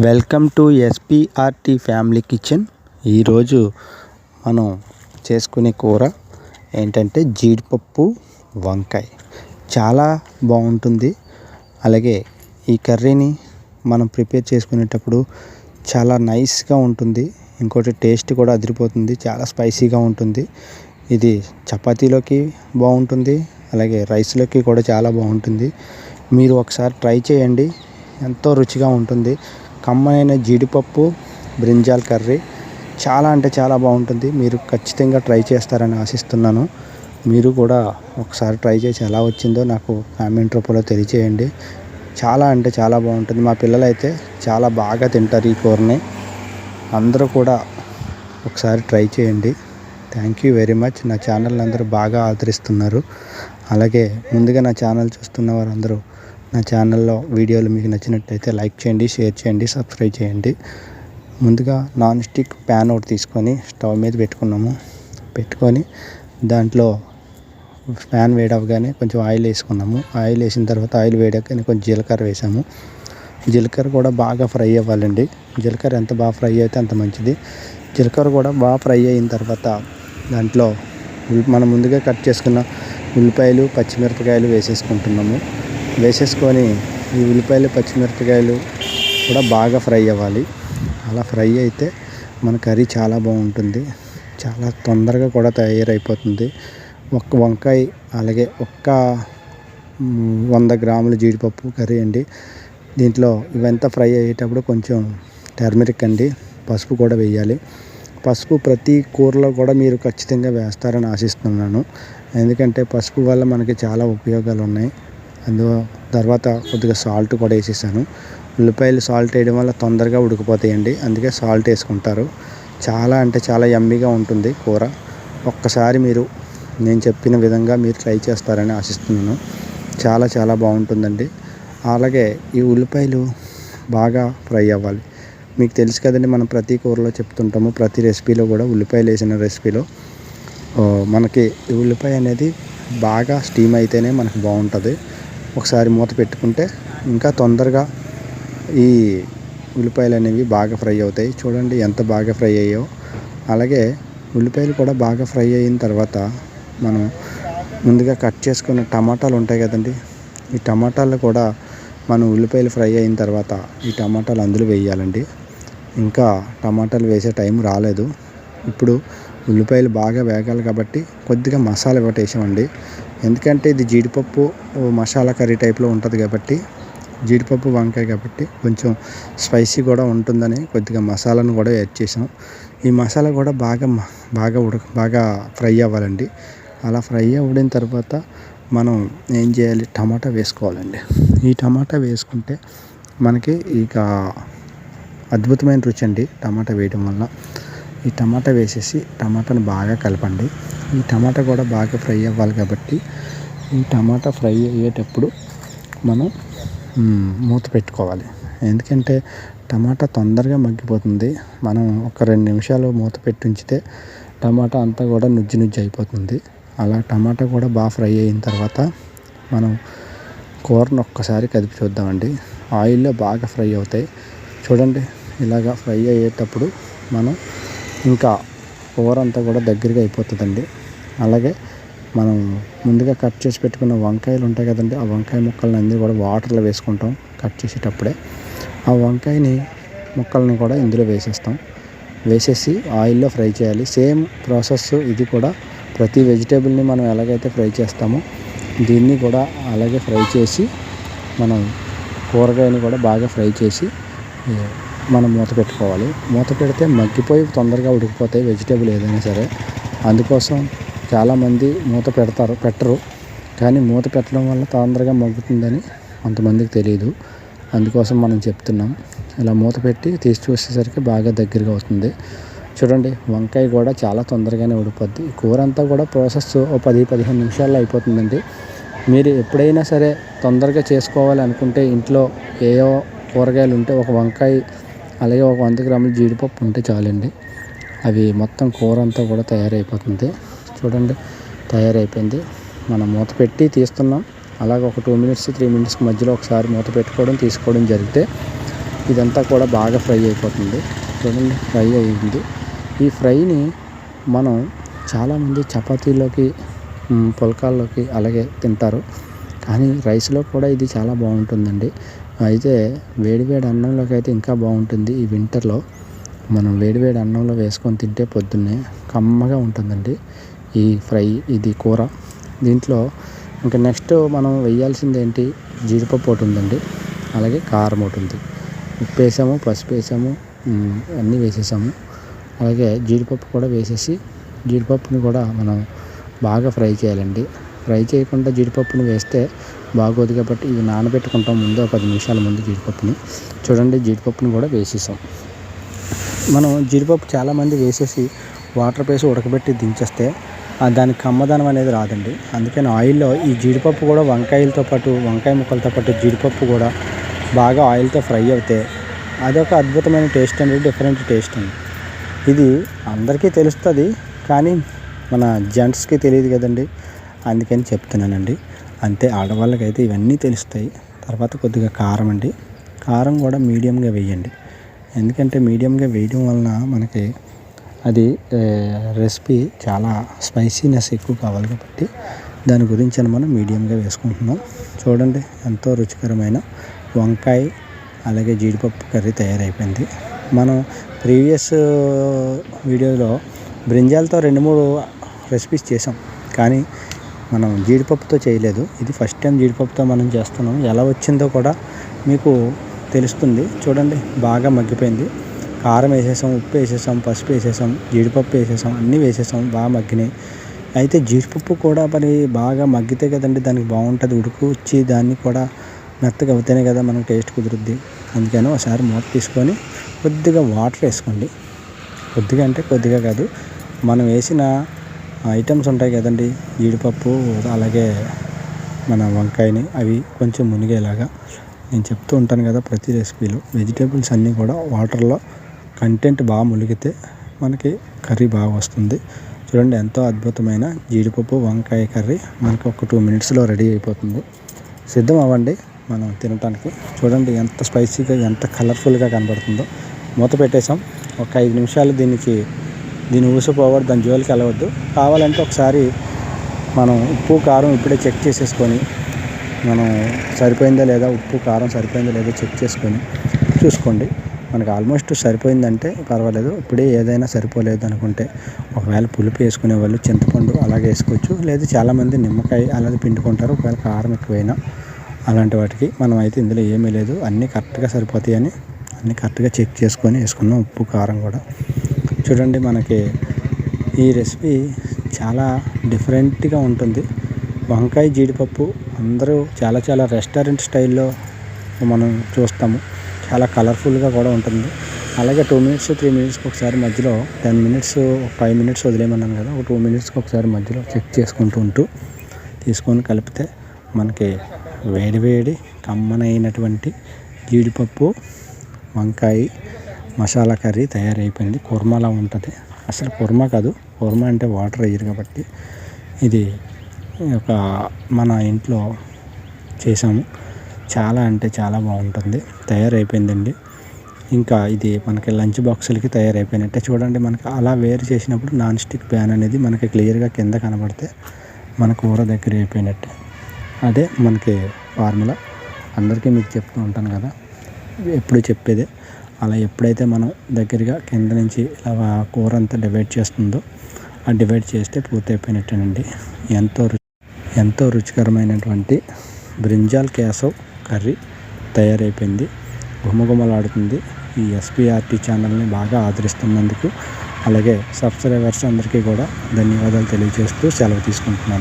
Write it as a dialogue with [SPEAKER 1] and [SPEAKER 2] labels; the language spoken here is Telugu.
[SPEAKER 1] Welcome to SPRT family kitchen. ఈరోజు మనం చేసుకునే కూర ఏంటంటే జీడిపప్పు వంకాయ. చాలా బాగుంటుంది. అలాగే ఈ కర్రీని మనం ప్రిపేర్ చేసుకునేటప్పుడు చాలా నైస్గా ఉంటుంది. ఇంకోటి టేస్ట్ కూడా అదిరిపోతుంది. చాలా స్పైసీగా ఉంటుంది. ఇది చపాతీలోకి బాగుంటుంది. అలాగే రైస్లోకి కూడా చాలా బాగుంటుంది. మీరు ఒకసారి ట్రై చేయండి. ఎంతో రుచిగా ఉంటుంది. కమ్మనైన జీడిపప్పు బ్రింజాల్ కర్రీ చాలా అంటే చాలా బాగుంటుంది. మీరు ఖచ్చితంగా ట్రై చేస్తారని ఆశిస్తున్నాను. మీరు కూడా ఒకసారి ట్రై చేసి ఎలా వచ్చిందో నాకు కామెంట్ రూపంలో తెలియచేయండి. చాలా అంటే చాలా బాగుంటుంది. మా పిల్లలు అయితే చాలా బాగా తింటారు ఈ కూరని. అందరూ కూడా ఒకసారి ట్రై చేయండి. Thank you very much. నా ఛానల్ అందరూ బాగా ఆదరిస్తున్నారు. అలాగే ముందుగా నా ఛానల్ చూస్తున్న వారందరూ నా ఛానల్లో వీడియోలు మీకు నచ్చినట్టయితే లైక్ చేయండి షేర్ చేయండి సబ్స్క్రైబ్ చేయండి. ముందుగా నాన్ స్టిక్ ప్యాన్ ఒకటి తీసుకొని స్టవ్ మీద పెట్టుకున్నాము. పెట్టుకొని దాంట్లో ప్యాన్ వేడవగానే కొంచెం ఆయిల్ వేసుకున్నాము. ఆయిల్ వేసిన తర్వాత ఆయిల్ వేడగానే కొంచెం జీలకర్ర వేసాము. జీలకర్ర కూడా బాగా ఫ్రై అవ్వాలండి. జీలకర్ర ఎంత బాగా ఫ్రై అయితే అంత మంచిది. జీలకర్ర కూడా బాగా ఫ్రై అయిన తర్వాత దాంట్లో మనం ముందుగా కట్ చేసుకున్న ఉల్లిపాయలు పచ్చిమిరపకాయలు వేసేసుకుంటున్నాము. వేసేసుకొని ఈ ఉల్లిపాయలు పచ్చిమిరపకాయలు కూడా బాగా ఫ్రై అవ్వాలి. అలా ఫ్రై అయితే మన కర్రీ చాలా బాగుంటుంది. చాలా తొందరగా కూడా తయారైపోతుంది. ఒక్క వంకాయ అలాగే ఒక్క వంద గ్రాముల జీడిపప్పు కర్రీ అండి. దీంట్లో ఇవంతా ఫ్రై అయ్యేటప్పుడు కొంచెం టర్మరిక్ అండి. పసుపు కూడా వేయాలి. పసుపు ప్రతి కూరలో కూడా మీరు ఖచ్చితంగా వేస్తారని ఆశిస్తున్నాను. ఎందుకంటే పసుపు వల్ల మనకి చాలా ఉపయోగాలు ఉన్నాయి అందు తర్వాత కొద్దిగా సాల్ట్ కూడా వేసేసాను. ఉల్లిపాయలు సాల్ట్ వేయడం వల్ల తొందరగా ఉడికిపోతాయండి. అందుకే సాల్ట్ వేసుకుంటారు. చాలా అంటే చాలా యమ్మీగా ఉంటుంది కూర. ఒక్కసారి మీరు నేను చెప్పిన విధంగా మీరు ట్రై చేస్తారని ఆశిస్తున్నాను. చాలా చాలా బాగుంటుందండి. అలాగే ఈ ఉల్లిపాయలు బాగా ఫ్రై అవ్వాలి. మీకు తెలుసు కదండి మనం ప్రతి కూరలో చెప్తుంటాము ప్రతి రెసిపీలో కూడా ఉల్లిపాయలు వేసిన రెసిపీలో. మనకి ఉల్లిపాయ అనేది బాగా స్టీమ్ అయితేనే మనకు బాగుంటుంది. ఒకసారి మూత పెట్టుకుంటే ఇంకా తొందరగా ఈ ఉల్లిపాయలు అనేవి బాగా ఫ్రై అవుతాయి. చూడండి ఎంత బాగా ఫ్రై అయ్యాయో. అలాగే ఉల్లిపాయలు కూడా బాగా ఫ్రై అయిన తర్వాత మనం ముందుగా కట్ చేసుకున్న టమాటాలు ఉంటాయి కదండి. ఈ టమాటాలు కూడా మనం ఉల్లిపాయలు ఫ్రై అయిన తర్వాత ఈ టమాటాలు అందులో వేయాలండి. ఇంకా టమాటాలు వేసే టైం రాలేదు. ఇప్పుడు ఉల్లిపాయలు బాగా వేగాలి కాబట్టి కొద్దిగా మసాలా ఒకటి వేసామండి ఎందుకంటే ఇది జీడిపప్పు మసాలా కర్రీ టైప్లో ఉంటుంది కాబట్టి జీడిపప్పు వంకాయ కాబట్టి కొంచెం స్పైసీ కూడా ఉంటుందని కొద్దిగా మసాలాను కూడా యాడ్ చేసాం ఈ మసాలా కూడా బాగా బాగా ఉడక బాగా ఫ్రై అవ్వాలండి. అలా ఫ్రై అవ్వడిన తర్వాత మనం ఏం చేయాలి? టమాటా వేసుకోవాలండి. ఈ టమాటా వేసుకుంటే మనకి ఇక అద్భుతమైన రుచి అండి టమాటా వేయడం వల్ల. ఈ టమాటా వేసేసి టమాటాను బాగా కలపండి. ఈ టమాటా కూడా బాగా ఫ్రై అవ్వాలి కాబట్టి ఈ టమాటా ఫ్రై అయ్యేటప్పుడు మనం మూత పెట్టుకోవాలి. ఎందుకంటే టమాటా తొందరగా మగ్గిపోతుంది. మనం ఒక రెండు నిమిషాలు మూత పెట్టి ఉంచితే టమాటా అంతా కూడా నుజ్జు నుజ్జు అయిపోతుంది. అలా టమాటా కూడా బాగా ఫ్రై అయిన తర్వాత మనం కూరను ఒక్కసారి కదిపి చూద్దామండి. ఆయిల్లో బాగా ఫ్రై అవుతాయి. చూడండి ఇలాగా ఫ్రై అయ్యేటప్పుడు మనం ఇంకా కూర అంతా కూడా దగ్గరగా అయిపోతుందండి. అలాగే మనం ముందుగా కట్ చేసి పెట్టుకున్న వంకాయలు ఉంటాయి కదండి ఆ వంకాయ ముక్కల్ని అన్నీ కూడా వాటర్లో వేసుకుంటాం కట్ చేసేటప్పుడే. ఆ వంకాయని ముక్కల్ని కూడా ఇందులో వేసేస్తాం. వేసేసి ఆయిల్లో ఫ్రై చేయాలి. సేమ్ ప్రాసెస్ ఇది కూడా ప్రతి వెజిటేబుల్ని మనం ఎలాగైతే ఫ్రై చేస్తామో దీన్ని కూడా అలాగే ఫ్రై చేసి మనం కూరగాయని కూడా బాగా ఫ్రై చేసి మనం మూత పెట్టుకోవాలి. మూత పెడితే మగ్గిపోయి తొందరగా ఉడికిపోతాయి వెజిటేబుల్ ఏదైనా సరే. అందుకోసం చాలామంది మూత పెడతారు పెట్టరు. కానీ మూత పెట్టడం వల్ల తొందరగా మగ్గుతుందని కొంతమందికి తెలియదు అందుకోసం మనం చెప్తున్నాం. ఇలా మూత పెట్టి తీసి చూసేసరికి బాగా దగ్గరగా అవుతుంది చూడండి వంకాయ కూడా చాలా తొందరగానే ఉడిపోద్ది కూర అంతా కూడా ప్రాసెస్ ఓ పది పదిహేను నిమిషాల్లో అయిపోతుందండి. మీరు ఎప్పుడైనా సరే తొందరగా చేసుకోవాలి అనుకుంటే ఇంట్లో ఏవో కూరగాయలు ఉంటే ఒక వంకాయ అలాగే ఒక వంద గ్రాముల జీడిపప్పు ఉంటే చాలండి. అవి మొత్తం కూర అంతా కూడా తయారైపోతుంది. చూడండి తయారైపోయింది. మనం మూత పెట్టి తీస్తున్నాం. అలాగే ఒక టూ మినిట్స్ త్రీ మినిట్స్ మధ్యలో ఒకసారి మూత పెట్టుకోవడం తీసుకోవడం జరిగితే ఇదంతా కూడా బాగా ఫ్రై అయిపోతుంది. చూడండి ఫ్రై అయింది ఈ ఫ్రైని మనం చాలామంది చపాతీలోకి పుల్కాల్లోకి అలాగే తింటారు. కానీ రైస్లో కూడా ఇది చాలా బాగుంటుందండి. అయితే వేడివేడి అన్నంలోకి అయితే ఇంకా బాగుంటుంది ఈ వింటర్లో. మనం వేడివేడి అన్నంలో వేసుకొని తింటే పొద్దున్నే కమ్మగా ఉంటుందండి ఈ ఫ్రై ఇది కూర. దీంట్లో ఇంకా నెక్స్ట్ మనం వేయాల్సింది ఏంటి జీడిపప్పు ఒకటి ఉందండి. అలాగే కారం ఒకటి ఉంది. ఉప్పు వేసాము పసుపు వేసాము అన్నీ వేసేసాము. అలాగే జీడిపప్పు కూడా వేసేసి జీడిపప్పుని కూడా మనం బాగా ఫ్రై చేయాలండి. ఫ్రై చేయకుండా జీడిపప్పుని వేస్తే బాగోదు కాబట్టి ఇవి నానబెట్టుకుంటాం. ముందు ఒక పది నిమిషాల ముందు జీడిపప్పుని. చూడండి జీడిపప్పుని కూడా వేసేసాం. మనం జీడిపప్పు చాలామంది వేసేసి వాటర్ వేసి ఉడకబెట్టి దించేస్తే దానికి కమ్మదనం అనేది రాదండి. అందుకని ఆయిల్లో ఈ జీడిపప్పు కూడా వంకాయలతో పాటు వంకాయ ముక్కలతో పాటు జీడిపప్పు కూడా బాగా ఆయిల్తో ఫ్రై అవుతే అదొక అద్భుతమైన టేస్ట్ అండి డిఫరెంట్ టేస్ట్ అండి. ఇది అందరికీ తెలుస్తుంది కానీ మన జెంట్స్కి తెలియదు కదండి. అందుకని చెప్తున్నానండి. అంతే ఆడవాళ్ళకైతే ఇవన్నీ తెలుస్తాయి. తర్వాత కొద్దిగా కారం అండి. కారం కూడా మీడియంగా వేయండి. ఎందుకంటే మీడియంగా వేయడం వలన మనకి అది రెసిపీ చాలా స్పైసీనెస్ ఎక్కువ కావాలి కాబట్టి దాని గురించి అని మనం మీడియంగా వేసుకుంటున్నాం. చూడండి ఎంతో రుచికరమైన వంకాయ అలాగే జీడిపప్పు కర్రీ తయారైపోయింది. మనం ప్రీవియస్ వీడియోలో బ్రింజాలతో రెండు మూడు రెసిపీస్ చేసాం కానీ మనం జీడిపప్పుతో చేయలేదు. ఇది ఫస్ట్ టైం జీడిపప్పుతో మనం చేస్తున్నాం. ఎలా వచ్చిందో కూడా మీకు తెలుస్తుంది. చూడండి బాగా మగ్గిపోయింది. కారం వేసేసాం ఉప్పు వేసేసాం పసుపు వేసేసాం జీడిపప్పు వేసేసాం అన్నీ వేసేసాం బాగా మగ్గినాయి. అయితే జీడిపప్పు కూడా మరి బాగా మగ్గితే కదండి దానికి బాగుంటుంది. ఉడుకు వచ్చి దాన్ని కూడా మెత్తగా అవుతేనే కదా మనకు టేస్ట్ కుదురుద్ది. అందుకని ఒకసారి మూత తీసుకొని కొద్దిగా వాటర్ వేసుకోండి. కొద్దిగా అంటే కొద్దిగా కాదు. మనం వేసిన ఐటమ్స్ ఉంటాయి కదండి. జీడిపప్పు అలాగే మన వంకాయని అవి కొంచెం మునిగేలాగా నేను చెప్తూ ఉంటాను కదా ప్రతి రెసిపీలో. వెజిటేబుల్స్ అన్నీ కూడా వాటర్లో కంటెంట్ బాగా మునిగితే మనకి కర్రీ బాగా వస్తుంది. చూడండి ఎంతో అద్భుతమైన జీడిపప్పు వంకాయ కర్రీ మనకు ఒక టూ మినిట్స్లో రెడీ అయిపోతుంది. సిద్ధం అవ్వండి మనం తినటానికి. చూడండి ఎంత స్పైసీగా ఎంత కలర్ఫుల్గా కనబడుతుందో. మూత పెట్టేసాం ఒక ఐదు నిమిషాలు దీనికి దీని ఊసిపోవద్దు దాని జోలికి వెళ్ళవద్దు. కావాలంటే ఒకసారి మనం ఉప్పు కారం ఇప్పుడే చెక్ చేసేసుకొని మనం సరిపోయిందా లేదా ఉప్పు కారం సరిపోయిందా లేదా చెక్ చేసుకొని చూసుకోండి. మనకి ఆల్మోస్ట్ సరిపోయిందంటే పర్వాలేదు. ఇప్పుడే ఏదైనా సరిపోలేదు అనుకుంటే ఒకవేళ పులుపు వేసుకునే వాళ్ళు చింతపండు అలాగే వేసుకోవచ్చు. లేదా చాలామంది నిమ్మకాయ అలాగే పిండుకుంటారు. ఒకవేళ కారం ఎక్కువైనా అలాంటి వాటికి మనం అయితే ఇందులో ఏమీ లేదు. అన్నీ కరెక్ట్గా సరిపోతాయని అన్నీ కరెక్ట్గా చెక్ చేసుకొని వేసుకున్నాం. ఉప్పు కారం కూడా. చూడండి మనకి ఈ రెసిపీ చాలా డిఫరెంట్గా ఉంటుంది. వంకాయ జీడిపప్పు అందరూ చాలా చాలా రెస్టారెంట్ స్టైల్లో మనం చూస్తాము. చాలా కలర్ఫుల్గా కూడా ఉంటుంది. అలాగే టూ మినిట్స్ త్రీ మినిట్స్కి ఒకసారి మధ్యలో టెన్ మినిట్స్ ఫైవ్ మినిట్స్ వదిలేయమన్నాను కదా ఒక టూ మినిట్స్కి ఒకసారి మధ్యలో చెక్ చేసుకుంటూ ఉంటూ తీసుకొని కలిపితే మనకి వేడివేడి కమ్మనైనటువంటి జీడిపప్పు వంకాయ మసాలా కర్రీ తయారైపోయింది. కుర్మాలా ఉంటుంది. అసలు కుర్మా కాదు కుర్మా అంటే వాటర్ వేయరు కాబట్టి ఇది ఒక మన ఇంట్లో చేసాము. చాలా అంటే చాలా బాగుంటుంది. తయారైపోయిందండి. ఇంకా ఇది మనకి లంచ్ బాక్సులకి తయారైపోయినట్టే. చూడండి మనకి అలా వేరు చేసినప్పుడు నాన్ స్టిక్ ప్యాన్ అనేది మనకి క్లియర్గా కింద కనబడితే మన కూర దగ్గర అయిపోయినట్టే. అదే మనకి ఫార్ములా. అందరికీ మీకు చెప్తూ ఉంటాను కదా. ఎప్పుడు చెప్పేదే. అలా ఎప్పుడైతే మనం దగ్గరగా కింద నుంచి ఇలా కూర అంతా డివైడ్ చేస్తుందో ఆ డివైడ్ చేస్తే పూర్తి అయిపోయినట్టేనండి ఎంతో ఎంతో రుచికరమైనటువంటి బ్రింజాల్ కేశవ్ కర్రీ తయారైపోయింది. గుమగుమలాడుతుంది ఈ ఎస్పీఆర్టీ ఛానల్ని బాగా ఆదరిస్తున్నందుకు అలాగే సబ్స్క్రైబర్స్ అందరికీ కూడా ధన్యవాదాలు తెలియజేస్తూ సెలవు తీసుకుంటున్నాను.